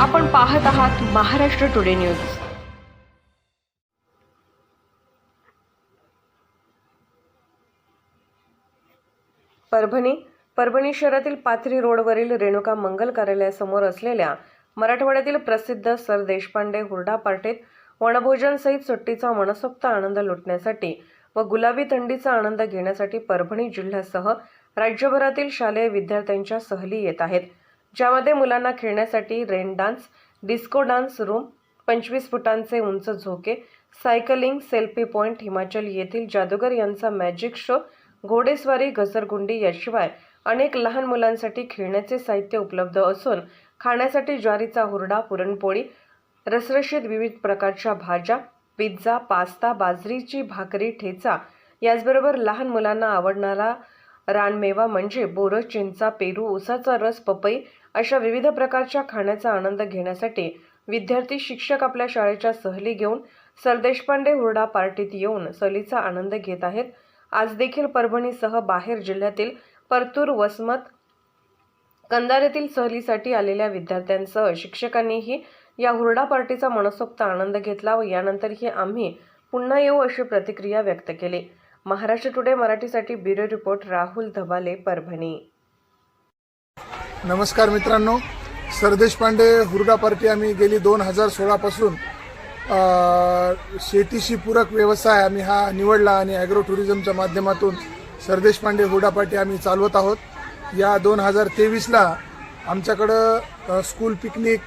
आपण पाहत आहात महाराष्ट्र टुडे न्यूज. परभणी परभणी शहरातील पाथरी रोडवरील रेणुका मंगल कार्यालयासमोर असलेल्या मराठवाड्यातील प्रसिद्ध सर देशपांडे हुरडा पार्टीत वनभोजन सहित सुट्टीचा मनसोक्त आनंद लुटण्यासाठी व गुलाबी थंडीचा आनंद घेण्यासाठी परभणी जिल्ह्यासह राज्यभरातील शालेय विद्यार्थ्यांच्या सहली येत आहेत. ज्यामध्ये मुलांना खेळण्यासाठी rain dance disco dance room पंचवीस फुटांचे उंच झोके सायकलिंग सेल्फी पॉईंट हिमाचल येथील जादूगर यांचा मॅजिक शो घोडेस्वारी घसरगुंडी याशिवाय अनेक लहान मुलांसाठी खेळण्याचे साहित्य उपलब्ध असून खाण्यासाठी ज्वारीचा हुरडा पुरणपोळी रसरशीत विविध प्रकारच्या भाज्या पिझ्झा पास्ता बाजरीची भाकरी ठेचा याचबरोबर लहान मुलांना आवडणारा रानमेवा म्हणजे बोरं चिंचा पेरू उसाचा रस पपई अशा विविध प्रकारच्या खाण्याचा आनंद घेण्यासाठी विद्यार्थी शिक्षक आपल्या शाळेच्या सहली घेऊन सरदेशपांडे हुरडा पार्टीत येऊन सहलीचा आनंद घेत आहेत. आज देखील परभणीसह बाहेर जिल्ह्यातील परतूर वसमत कंधारेतील सहलीसाठी आलेल्या विद्यार्थ्यांसह शिक्षकांनीही या हुरडा पार्टीचा मनसोक्त आनंद घेतला व यानंतरही आम्ही पुन्हा येऊ अशी प्रतिक्रिया व्यक्त केली. महाराष्ट्र टुडे मराठीसाठी ब्युरो रिपोर्ट राहुल धबाले परभणी. नमस्कार मित्रांनो. सरदेश पांडे हुरडा पार्टी आम्ही गेली दोन हजार सोळापासून शेतीशी पूरक व्यवसाय आम्ही हा निवडला आणि ॲग्रो टुरिझमच्या माध्यमातून सरदेश पांडे हुरडा पार्टी आम्ही चालवत आहोत. या दोन हजार तेवीसला आमच्याकडं स्कूल पिकनिक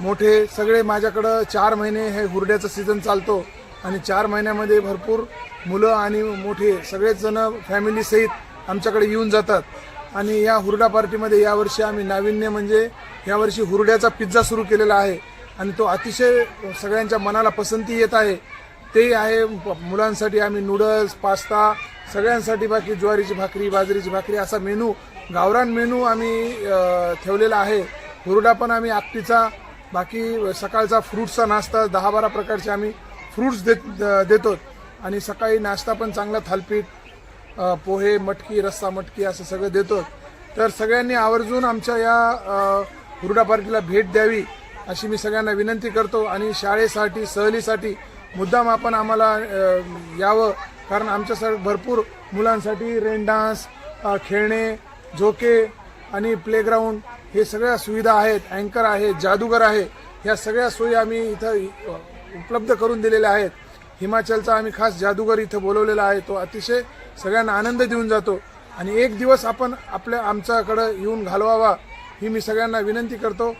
मोठे सगळे माझ्याकडं चार महिने हे हुरड्याचं सीझन चालतो. आणि चार महिन्यामध्ये भरपूर मुलं आणि मोठे सगळेच जण फॅमिलीसहित आमच्याकडे येऊन जातात. आणि या हुरडा पार्टीमध्ये यावर्षी आम्ही नाविन्य म्हणजे यावर्षी हुरड्याचा पिझ्झा सुरू केलेला आहे. आणि तो अतिशय सगळ्यांच्या मनाला पसंती येत आहे. ते आहे मुलांसाठी आम्ही नूडल्स पास्ता सगळ्यांसाठी बाकी ज्वारीची भाकरी बाजरीची भाकरी असा मेनू गावरान मेनू आम्ही ठेवलेला आहे. हुरडा पण आम्ही आप्पीचा बाकी सकाळचा फ्रूट्सचा नाश्ता दहा बारा प्रकारचे आम्ही फ्रूट्स देत देतो आणि सकाळी नाश्ता पण चांगला थालपीठ पोहे मटकी रस्सा मटकी असं सगळं देतो तर सगळ्यांनी आवर्जून आमच्या या हुरडा पार्टीला भेट द्यावी अशी मी सगळ्यांना विनंती करतो आणि शाळेसाठी सहलीसाठी मुद्दाम आपण आम्हाला यावं. कारण आमच्या सर भरपूर मुलांसाठी रेन डान्स खेळणे झोके आणि प्लेग्राऊंड हे सगळ्या सुविधा आहेत. अँकर आहे जादूगर आहे. ह्या सगळ्या सोयी आम्ही इथं उपलब्ध करून दिलेल्या आहेत. हिमाचलचा आम्ही खास जादूगर इथं बोलवलेला आहे. तो अतिशय सगळ्यांना आनंद देऊन जातो. आणि एक दिवस आपण आपल्या आमच्याकडं येऊन घालवावा ही मी सगळ्यांना विनंती करतो.